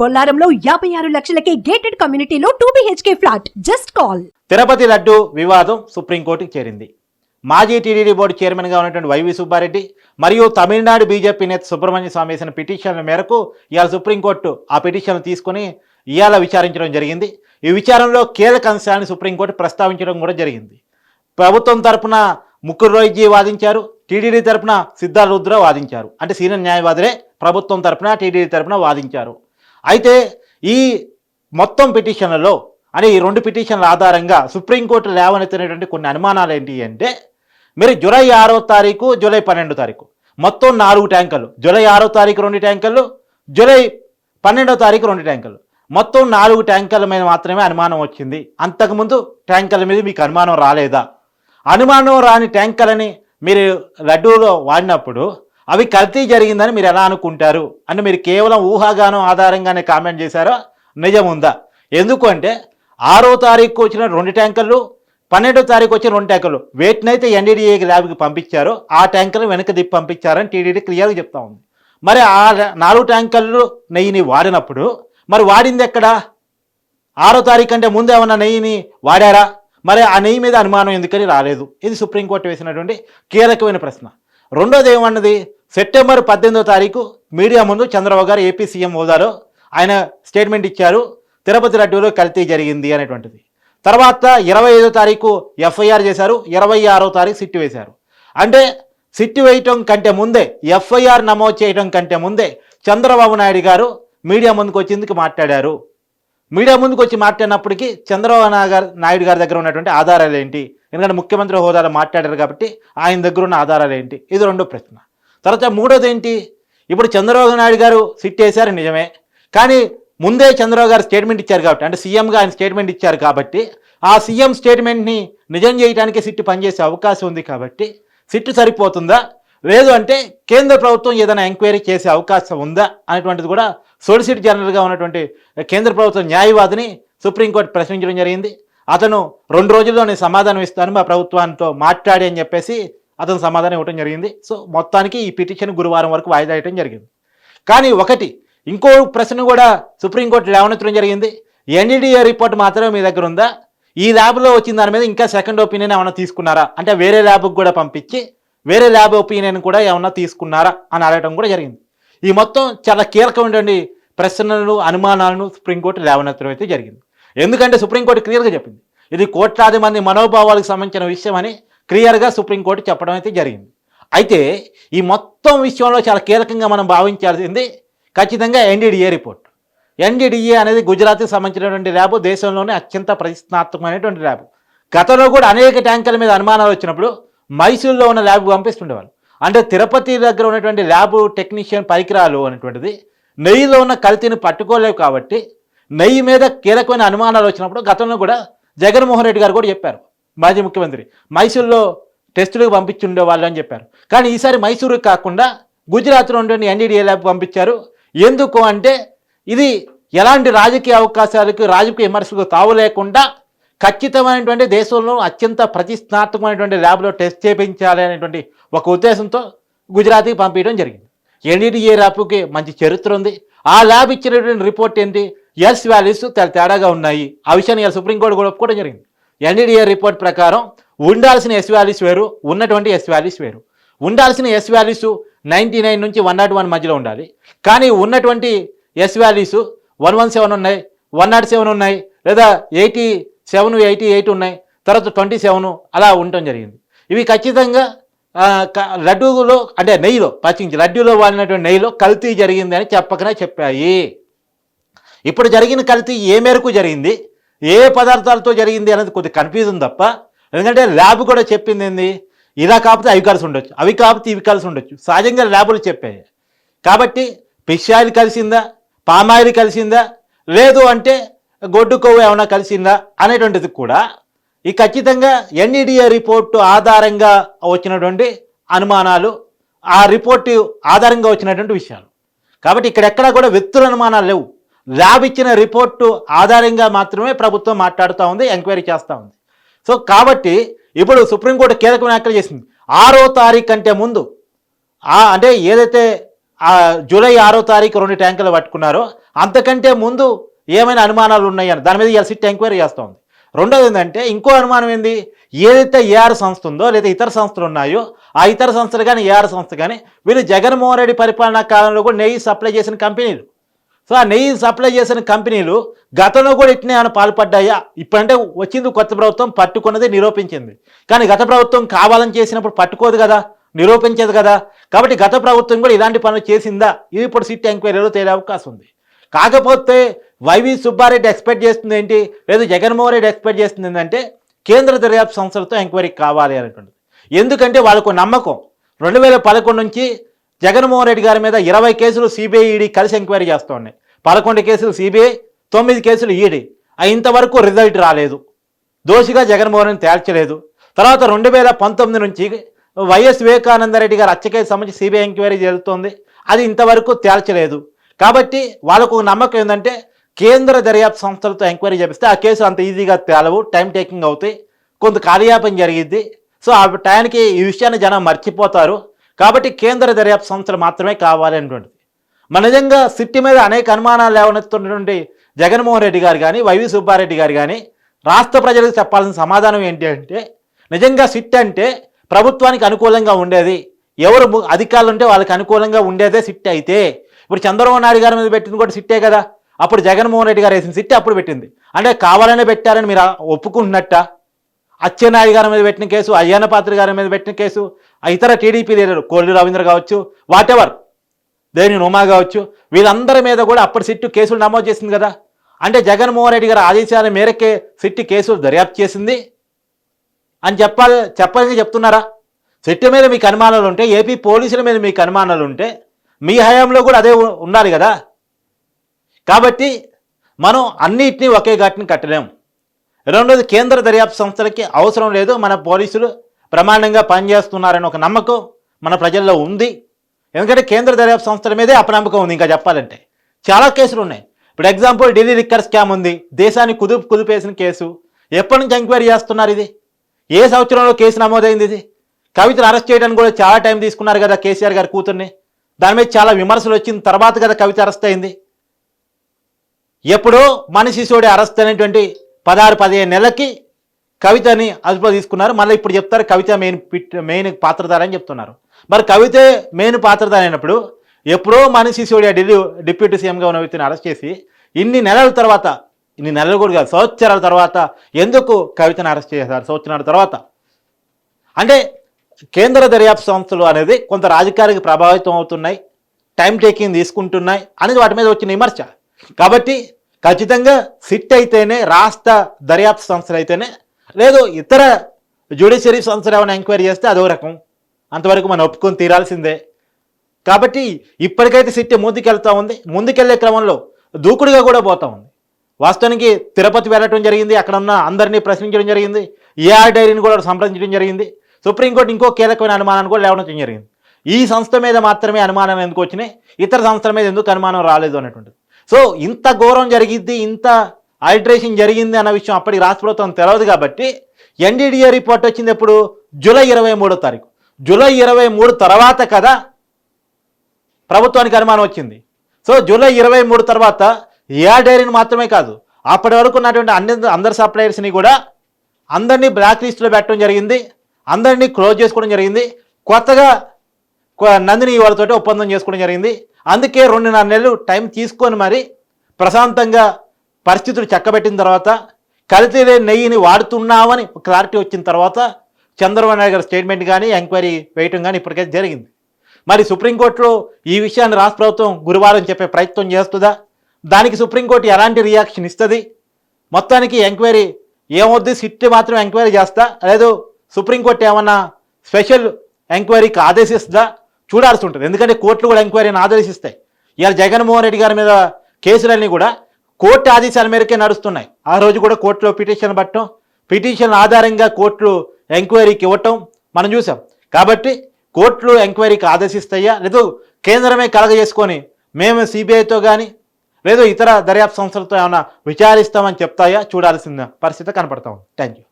బొల్లారంలో యాభై ఆరు లక్షలకే గేటెడ్ కమ్యూనిటీలో two BHK flat just call Tirupati laddu వివాదం సుప్రీంకోర్టుకు చేరింది. మాజీ టీడీడీ బోర్డు చైర్మన్గా ఉన్నటువంటి వైవి సుబ్బారెడ్డి మరియు తమిళనాడు బీజేపీ నేత సుబ్రహ్మణ్య స్వామి వేసిన పిటిషన్ల మేరకు ఇవాళ సుప్రీంకోర్టు ఆ పిటిషన్ తీసుకుని ఇవాళ విచారించడం జరిగింది. ఈ విచారంలో కీలక అంశాన్ని సుప్రీంకోర్టు ప్రస్తావించడం కూడా జరిగింది. ప్రభుత్వం తరపున ముక్కురు రోయ్జీ వాదించారు. టీడీడీ తరపున సిద్ధార్థ రుద్ర వాదించారు. అంటే సీనియర్ న్యాయవాదులే ప్రభుత్వం తరపున టీడీడీ తరపున వాదించారు. అయితే ఈ మొత్తం పిటిషన్లలో అనే ఈ రెండు పిటిషన్ల ఆధారంగా సుప్రీంకోర్టు లేవనెత్తినటువంటి కొన్ని అనుమానాలు ఏంటి అంటే మీరు జూలై ఆరో తారీఖు జూలై పన్నెండో తారీఖు మొత్తం నాలుగు ట్యాంకర్లు జూలై ఆరో తారీఖు రెండు ట్యాంకర్లు జూలై పన్నెండో తారీఖు రెండు ట్యాంకర్లు మొత్తం నాలుగు ట్యాంకర్ల మీద మాత్రమే అనుమానం వచ్చింది. అంతకుముందు ట్యాంకర్ల మీద మీకు అనుమానం రాలేదా? అనుమానం రాని ట్యాంకర్లని మీరు లడ్డూలో వాడినప్పుడు అవి కల్తీ జరిగిందని మీరు ఎలా అనుకుంటారు? అని మీరు కేవలం ఊహాగానం ఆధారంగానే కామెంట్ చేశారో? నిజం ఉందా ఎందుకు అంటే ఆరో తారీఖు వచ్చిన రెండు ట్యాంకర్లు పన్నెండో తారీఖు వచ్చిన రెండు ట్యాంకర్లు. వేటినైతే ఎన్డీడీఏ ల్యాబ్కి పంపించారో ఆ ట్యాంకర్లు వెనక దిప్పి పంపించారని టీడీడీ క్లియర్గా చెప్తా ఉంది. మరి ఆ నాలుగు ట్యాంకర్లు నెయ్యిని వాడినప్పుడు మరి వాడింది ఎక్కడా? ఆరో తారీఖు అంటే ముందు ఏమన్నా నెయ్యిని వాడారా? మరి ఆ నెయ్యి మీద అనుమానం ఎందుకని రాలేదు. ఇది సుప్రీంకోర్టు వేసినటువంటి కీలకమైన ప్రశ్న. రెండోది ఏమన్నది? సెప్టెంబర్ పద్దెనిమిదో తారీఖు మీడియా ముందు చంద్రబాబు గారు ఏపీ సీఎం హోదాలో ఆయన స్టేట్మెంట్ ఇచ్చారు. తిరుపతి లడ్డూలో కల్తీ జరిగింది అనేటువంటిది. తర్వాత ఇరవై ఐదో తారీఖు ఎఫ్ఐఆర్ చేశారు. ఇరవై ఆరో తారీఖు సిట్టు వేశారు. అంటే సిట్టు వేయటం కంటే ముందే ఎఫ్ఐఆర్ నమోదు చేయడం కంటే ముందే చంద్రబాబు నాయుడు గారు మీడియా ముందుకు వచ్చేందుకు మాట్లాడారు. మీడియా ముందుకు వచ్చి మాట్లాడినప్పటికీ చంద్రబాబు నాయుడు నాయుడు గారి దగ్గర ఉన్నటువంటి ఆధారాలు ఏంటి? ఎందుకంటే ముఖ్యమంత్రి హోదాలో మాట్లాడారు కాబట్టి ఆయన దగ్గర ఉన్న ఆధారాలు ఏంటి? ఇది రెండో ప్రశ్న. తర్వాత మూడోది ఏంటి? ఇప్పుడు చంద్రబాబు నాయుడు గారు సిట్ వేశారు నిజమే. కానీ ముందే చంద్రబాబు గారు స్టేట్మెంట్ ఇచ్చారు కాబట్టి అంటే సీఎంగా ఆయన స్టేట్మెంట్ ఇచ్చారు కాబట్టి ఆ సీఎం స్టేట్మెంట్ని నిజం చేయడానికి సిట్టు పనిచేసే అవకాశం ఉంది కాబట్టి సిట్టు సరిపోతుందా? లేదు అంటే కేంద్ర ప్రభుత్వం ఏదైనా ఎంక్వైరీ చేసే అవకాశం ఉందా? అనేటువంటిది కూడా సొలిసిటర్ జనరల్గా ఉన్నటువంటి కేంద్ర ప్రభుత్వ న్యాయవాదిని సుప్రీంకోర్టు ప్రశ్నించడం జరిగింది. అతను రెండు రోజుల్లో నేను సమాధానం ఇస్తాను మా ప్రభుత్వానితో మాట్లాడి అని చెప్పేసి అతను సమాధానం ఇవ్వడం జరిగింది. సో మొత్తానికి ఈ పిటిషన్ గురువారం వరకు వాయిదా వేయడం జరిగింది. కానీ ఒకటి ఇంకో ప్రశ్న కూడా సుప్రీంకోర్టు లేవనెత్తడం జరిగింది. ఎన్డీడీఏ రిపోర్ట్ మాత్రమే మీ దగ్గర ఉందా? ఈ ల్యాబ్లో వచ్చిన దాని మీద ఇంకా సెకండ్ ఒపీనియన్ ఏమైనా తీసుకున్నారా? అంటే వేరే ల్యాబ్కి కూడా పంపించి వేరే ల్యాబ్ ఒపీనియన్ కూడా ఏమన్నా తీసుకున్నారా అని అడగడం కూడా జరిగింది. ఈ మొత్తం చాలా కీలకమైనటువంటి ప్రశ్నలను అనుమానాలను సుప్రీంకోర్టు లేవనెత్తడం అయితే జరిగింది. ఎందుకంటే సుప్రీంకోర్టు క్లియర్గా చెప్పింది. ఇది కోట్లాది మంది మనోభావాలకు సంబంధించిన విషయం అని క్లియర్గా సుప్రీంకోర్టు చెప్పడం అయితే జరిగింది. అయితే ఈ మొత్తం విషయంలో చాలా కీలకంగా మనం భావించాల్సింది ఖచ్చితంగా ఎన్డీడీఏ రిపోర్ట్. ఎన్డీడీఏ అనేది గుజరాత్కి సంబంధించినటువంటి ల్యాబ్ దేశంలోనే అత్యంత ప్రతిష్టాత్మకమైనటువంటి ల్యాబ్ గతంలో కూడా అనేక ట్యాంకర్ల మీద అనుమానాలు వచ్చినప్పుడు మైసూరులో ఉన్న ల్యాబ్ పంపిస్తుండేవాళ్ళు. అంటే తిరుపతి దగ్గర ఉన్నటువంటి ల్యాబ్ టెక్నీషియన్ పరికరాలు అనేటువంటిది నెయ్యిలో ఉన్న కల్తీని పట్టుకోలేవు కాబట్టి నెయ్యి మీద కీలకమైన అనుమానాలు వచ్చినప్పుడు గతంలో కూడా జగన్మోహన్ రెడ్డి గారు కూడా చెప్పారు మాజీ ముఖ్యమంత్రి. మైసూరులో టెస్టులకు పంపించుండే వాళ్ళు అని చెప్పారు. కానీ ఈసారి మైసూరు కాకుండా గుజరాత్లో ఉండే ఎన్డీడీఏ ల్యాబ్ పంపించారు. ఎందుకు అంటే ఇది ఎలాంటి రాజకీయ అవకాశాలకు రాజకీయ విమర్శలకు తావు లేకుండా ఖచ్చితమైనటువంటి దేశంలో అత్యంత ప్రతిష్టాత్మకమైనటువంటి ల్యాబ్లో టెస్ట్ చేయించాలి అనేటువంటి ఒక ఉద్దేశంతో గుజరాత్కి పంపించడం జరిగింది. ఎన్డీడీఏ ల్యాబ్కి మంచి చరిత్ర ఉంది. ఆ ల్యాబ్ ఇచ్చినటువంటి రిపోర్ట్ ఏంటి? ఎస్ వాల్యూస్ తేడాగా ఉన్నాయి. ఆ విషయాన్ని ఇలా సుప్రీంకోర్టు కూడా ఒప్పుకోవడం జరిగింది. ఎన్డీడీఏ రిపోర్ట్ ప్రకారం ఉండాల్సిన ఎస్ వాల్యూస్ వేరు ఉన్నటువంటి ఎస్ వాల్యూస్ వేరు. ఉండాల్సిన ఎస్ వాల్యూస్ నైంటీ నైన్ నుంచి వన్ నాట్ వన్ మధ్యలో ఉండాలి. కానీ ఉన్నటువంటి S values one one seven ఉన్నాయి వన్ నాట్ సెవెన్ ఉన్నాయి లేదా ఎయిటీ సెవెన్ ఎయిటీ ఎయిట్ ఉన్నాయి తర్వాత ట్వంటీ సెవెన్ అలా ఉండటం జరిగింది. ఇవి ఖచ్చితంగా లడ్డూలో అంటే నెయ్యిలో పచ్చించి లడ్డూలో వాడినటువంటి నెయ్యిలో కల్తీ జరిగింది అని చెప్పకనే చెప్పాయి. ఇప్పుడు జరిగిన కల్తీ ఏ మేరకు జరిగింది? ఏ పదార్థాలతో జరిగింది అనేది కొద్దిగా కన్ఫ్యూజన్ తప్ప ఎందుకంటే ల్యాబ్ కూడా చెప్పింది ఏంది? ఇలా కాకపోతే అవి కలిసి ఉండొచ్చు అవి కాకపోతే ఇవి కలిసి ఉండొచ్చు. సహజంగా ల్యాబులు చెప్పాయి. కాబట్టి ఫిష్ ఆయిల్ కలిసిందా? పామాయిల్ కలిసిందా? లేదు అంటే గొడ్డు కొవ్వు ఏమైనా కలిసిందా? అనేటువంటిది కూడా ఈ ఖచ్చితంగా ఎన్ఈడిఏ రిపోర్టు ఆధారంగా వచ్చినటువంటి అనుమానాలు ఆ రిపోర్టు ఆధారంగా వచ్చినటువంటి విషయాలు. కాబట్టి ఇక్కడ ఎక్కడా కూడా వ్యక్తుల అనుమానాలు లేవు. ల్యాబ్ ఇచ్చిన రిపోర్టు ఆధారంగా మాత్రమే ప్రభుత్వం మాట్లాడుతూ ఉంది ఎంక్వైరీ చేస్తూ ఉంది. సో కాబట్టి ఇప్పుడు సుప్రీంకోర్టు కీలక వ్యాఖ్యలు చేసింది. ఆరో తారీఖు కంటే ముందు అంటే ఏదైతే జూలై ఆరో తారీఖు రెండు ట్యాంకులు పట్టుకున్నారో అంతకంటే ముందు ఏమైనా అనుమానాలు ఉన్నాయని దాని మీద ఇలా సిట్ ఎంక్వైరీ చేస్తోంది రెండోది ఏంటంటే ఇంకో అనుమానం ఏంది? ఏదైతే ఏఆర్ సంస్థ ఉందో లేదా ఇతర సంస్థలు ఉన్నాయో ఆ ఇతర సంస్థలు కానీ ఏఆర్ సంస్థ కానీ వీళ్ళు జగన్మోహన్ రెడ్డి పరిపాలనా కాలంలో కూడా నెయ్యి సప్లై చేసిన కంపెనీలు. సో ఆ నెయ్యి సప్లై చేసిన కంపెనీలు గతంలో కూడా ఇట్నే ఏమైనా పాల్పడ్డాయా? ఇప్పుడంటే వచ్చింది కొత్త ప్రభుత్వం పట్టుకున్నది నిరూపించింది. కానీ గత ప్రభుత్వం కావాలని చేసినప్పుడు పట్టుకోదు కదా నిరూపించదు కదా. కాబట్టి గత ప్రభుత్వం కూడా ఇలాంటి పనులు చేసిందా? ఇది ఇప్పుడు సిట్ ఎంక్వైరీలో తేలే అవకాశం ఉంది. కాకపోతే వైవి సుబ్బారెడ్డి ఎక్స్పెక్ట్ చేస్తుంది ఏంటి? లేదు జగన్మోహన్ రెడ్డి ఎక్స్పెక్ట్ చేస్తుంది ఏంటంటే కేంద్ర దర్యాప్తు సంస్థలతో ఎంక్వైరీ కావాలి అనేటువంటిది. ఎందుకంటే వాళ్ళకు నమ్మకం. రెండు వేల పదకొండు నుంచి జగన్మోహన్ రెడ్డి గారి మీద ఇరవై కేసులు సిబిఐ ఈడీ కలిసి ఎంక్వైరీ చేస్తూ పదకొండు కేసులు సిబిఐ తొమ్మిది కేసులు ఈడీ. ఇంతవరకు రిజల్ట్ రాలేదు. దోషిగా జగన్మోహన్ తేల్చలేదు. తర్వాత రెండు వేల పంతొమ్మిది నుంచి వైఎస్ వివేకానందరెడ్డి గారు హత్యకేసు సంబంధించి సిబిఐ ఎంక్వైరీ జరుగుతోంది. అది ఇంతవరకు తేల్చలేదు. కాబట్టి వాళ్ళకు నమ్మకం ఏంటంటే కేంద్ర దర్యాప్తు సంస్థలతో ఎంక్వైరీ చేపిస్తే ఆ కేసు అంత ఈజీగా తేలవు టైం టేకింగ్ అవుతాయి. కొంత కార్యాపం జరిగిద్ది. సో ఆ టైంకి ఈ విషయాన్ని జనం మర్చిపోతారు. కాబట్టి కేంద్ర దర్యాప్తు సంస్థలు మాత్రమే కావాలి అనేటువంటిది. మన నిజంగా సిట్టి మీద అనేక అనుమానాలు లేవనెత్తున్నటువంటి జగన్మోహన్ రెడ్డి గారు కానీ వైవి సుబ్బారెడ్డి గారు కానీ రాష్ట్ర ప్రజలకు చెప్పాల్సిన సమాధానం ఏంటి అంటే నిజంగా సిట్ అంటే ప్రభుత్వానికి అనుకూలంగా ఉండేది. ఎవరు అధికారులు ఉంటే వాళ్ళకి అనుకూలంగా ఉండేదే సిట్ అయితే. ఇప్పుడు చంద్రబాబు నాయుడు గారి మీద పెట్టింది కూడా సిట్టే కదా. అప్పుడు జగన్మోహన్ రెడ్డి గారు వేసిన సిట్ అప్పుడు పెట్టింది. అంటే కావాలనే పెట్టారని మీరు ఒప్పుకుంటున్నట్ట? అచ్చెన్నాయుడు గారి మీద పెట్టిన కేసు అయ్యన్న పాత్ర గారి మీద పెట్టిన కేసు ఆ ఇతర టీడీపీ లీడర్ కోల్లి రవీంద్ర కావచ్చు వాటెవర్ దేని ఉమా కావచ్చు వీళ్ళందరి మీద కూడా అప్పటి సిట్టు కేసులు నమోదు చేసింది కదా. అంటే జగన్మోహన్ రెడ్డి గారి ఆదేశాల మేరకే సిట్టి కేసులు దర్యాప్తు చేసింది. అని చెప్పాలి చెప్పాలని చెప్తున్నారా? సిట్టు మీద మీకు అనుమానాలు ఉంటే ఏపీ పోలీసుల మీద మీకు అనుమానాలు ఉంటే మీ హయాంలో కూడా అదే ఉండాలి కదా. కాబట్టి మనం అన్నిటినీ ఒకే ఘాటిని కట్టలేము రెండోది కేంద్ర దర్యాప్తు సంస్థలకి అవసరం లేదు. మన పోలీసులు ప్రమాణంగా పనిచేస్తున్నారని ఒక నమ్మకం మన ప్రజల్లో ఉంది. ఎందుకంటే కేంద్ర దర్యాప్తు సంస్థల మీదే అపనమ్మకం ఉంది ఇంకా చెప్పాలంటే. చాలా కేసులు ఉన్నాయి. ఇప్పుడు ఎగ్జాంపుల్ ఢిల్లీ లిక్కర్ స్కామ్ ఉంది. దేశాన్ని కుదుపు కుదిపేసిన కేసు. ఎప్పటి నుంచి ఎంక్వైరీ చేస్తున్నారు ఇది? ఏ సంవత్సరంలో కేసు నమోదైంది ఇది? కవితను అరెస్ట్ చేయడానికి కూడా చాలా టైం తీసుకున్నారు కదా కేసీఆర్ గారి కూతుర్ని. దాని మీద చాలా విమర్శలు వచ్చిన తర్వాత కదా కవిత అరెస్ట్ అయింది. ఎప్పుడో మనిషి శిశువుడి అరెస్ట్ అనేటువంటి పదహారు పదిహేను నెలలకి కవితని అదుపులో తీసుకున్నారు. మళ్ళీ ఇప్పుడు చెప్తారు కవిత మెయిన్ పిట్ మెయిన్ పాత్రధార అని చెప్తున్నారు. మరి కవితే మెయిన్ పాత్రధార అయినప్పుడు ఎప్పుడో మనిషి సిసోడియా ఢిల్లీ డిప్యూటీ సీఎంగా ఉన్న వ్యక్తిని అరెస్ట్ చేసి ఇన్ని నెలల తర్వాత ఇన్ని నెలలు కూడా కాదు సంవత్సరాల తర్వాత ఎందుకు కవితను అరెస్ట్ చేశారు? సంవత్సరాల తర్వాత. అంటే కేంద్ర దర్యాప్తు సంస్థలు అనేది కొంత రాజకీయానికి ప్రభావితం అవుతున్నాయి టైం టేకింగ్ తీసుకుంటున్నాయి అనేది వాటి మీద వచ్చిన విమర్శ. కాబట్టి ఖచ్చితంగా సిట్ అయితేనే రాష్ట్ర దర్యాప్తు సంస్థలు అయితేనే లేదు ఇతర జ్యుడిషియరీ సంస్థలు ఏమైనా ఎంక్వైరీ చేస్తే అదో రకం. అంతవరకు మనం ఒప్పుకొని తీరాల్సిందే. కాబట్టి ఇప్పటికైతే సిట్టి ముందుకెళ్తూ ఉంది. ముందుకెళ్ళే క్రమంలో దూకుడుగా కూడా పోతా ఉంది. వాస్తవానికి తిరుపతి వెళ్ళటం జరిగింది. అక్కడ ఉన్న అందరినీ ప్రశ్నించడం జరిగింది. ఏఆర్ డైరీని కూడా సంప్రదించడం జరిగింది. సుప్రీంకోర్టు ఇంకో కీలకమైన అనుమానాన్ని కూడా లేవనెత్తడం జరిగింది. ఈ సంస్థ మీద మాత్రమే అనుమానం ఎందుకు వచ్చినాయి? ఇతర సంస్థల మీద ఎందుకు అనుమానం రాలేదు అనేటువంటిది. సో ఇంత ఘోరం జరిగింది ఇంత ఆల్టరేషన్ జరిగింది అన్న విషయం అప్పటికి రాష్ట్ర ప్రభుత్వం తెలియదు కాబట్టి ఎన్డీడీఏ రిపోర్ట్ వచ్చింది ఎప్పుడు? జూలై ఇరవై మూడో తారీఖు. జూలై ఇరవై మూడు తర్వాత కదా ప్రభుత్వానికి అనుమానం వచ్చింది. సో జూలై ఇరవై మూడు తర్వాత ఏ డైరీని మాత్రమే కాదు అప్పటి వరకు ఉన్నటువంటి అన్ని అందరు సప్లయర్స్ని కూడా అందరినీ బ్లాక్ లిస్ట్లో పెట్టడం జరిగింది. అందరినీ క్లోజ్ చేసుకోవడం జరిగింది. కొత్తగా కొ- నందిని వాళ్ళతో ఒప్పందం చేసుకోవడం జరిగింది. అందుకే రెండున్నర నెలలు టైం తీసుకొని మరి ప్రశాంతంగా పరిస్థితులు చక్కబెట్టిన తర్వాత కల్తీ నెయ్యిని వాడుతున్నామని క్లారిటీ వచ్చిన తర్వాత చంద్రబాబు నాయుడు గారి స్టేట్మెంట్ కానీ ఎంక్వైరీ వేయటం కానీ ఇప్పటికైతే జరిగింది. మరి సుప్రీంకోర్టులో ఈ విషయాన్ని రాష్ట్ర ప్రభుత్వం గురువారం చెప్పే ప్రయత్నం చేస్తుందా? దానికి సుప్రీంకోర్టు ఎలాంటి రియాక్షన్ ఇస్తుంది? మొత్తానికి ఎంక్వైరీ ఏమొద్ది సిట్ మాత్రం ఎంక్వైరీ చేస్తా? లేదు సుప్రీంకోర్టు ఏమన్నా స్పెషల్ ఎంక్వైరీకి ఆదేశిస్తుందా? చూడాల్సి ఉంటుంది. ఎందుకంటే కోర్టులు కూడా ఎంక్వైరీని ఆదేశిస్తాయి. ఇలా జగన్మోహన్ రెడ్డి గారి మీద కేసులన్నీ కూడా కోర్టు ఆదేశాల మేరకే నడుస్తున్నాయి. ఆ రోజు కూడా కోర్టులో పిటిషన్ పట్టడం పిటిషన్ ఆధారంగా కోర్టులు ఎంక్వైరీకి ఇవ్వటం మనం చూసాం. కాబట్టి కోర్టులు ఎంక్వైరీకి ఆదేశిస్తాయా? లేదు కేంద్రమే కలగజేసుకొని మేము సిబిఐతో కానీ లేదు ఇతర దర్యాప్తు సంస్థలతో ఏమైనా విచారిస్తామని చెప్తాయా? చూడాల్సిన పరిస్థితి కనపడతాం థ్యాంక్ యూ